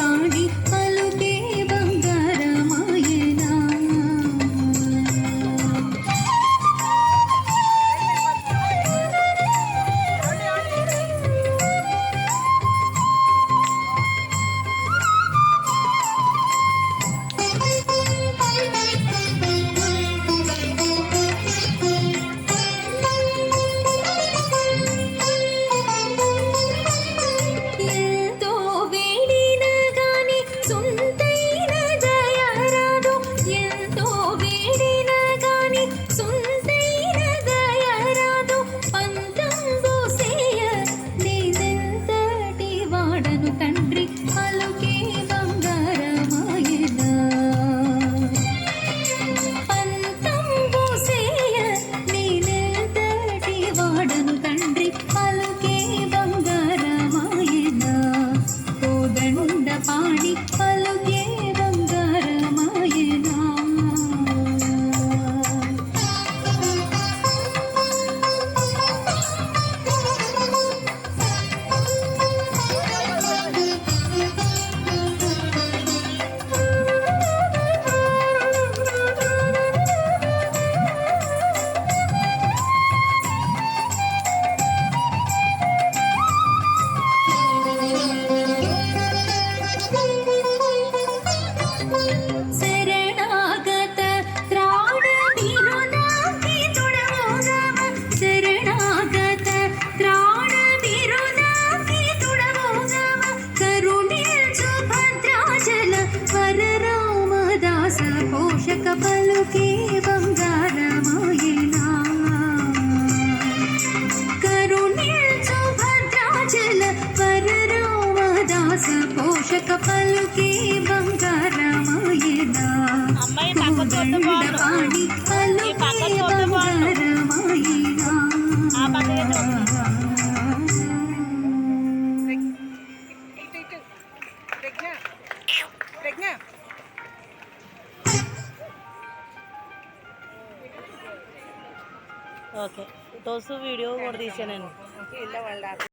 ताड़ी పలుకే బంగారమోయేనా? కరుణించు భద్రాచల పరరామదాస పోషక పలుకే బంగారమోయేనా? పాణి పలుకే బంగారమోయేనా? ప్రజ్ఞ ప్రజ్ఞ. ఓకే తోసు వీడియో కూడా తీసానండి ఇళ్ళ వాళ్ళ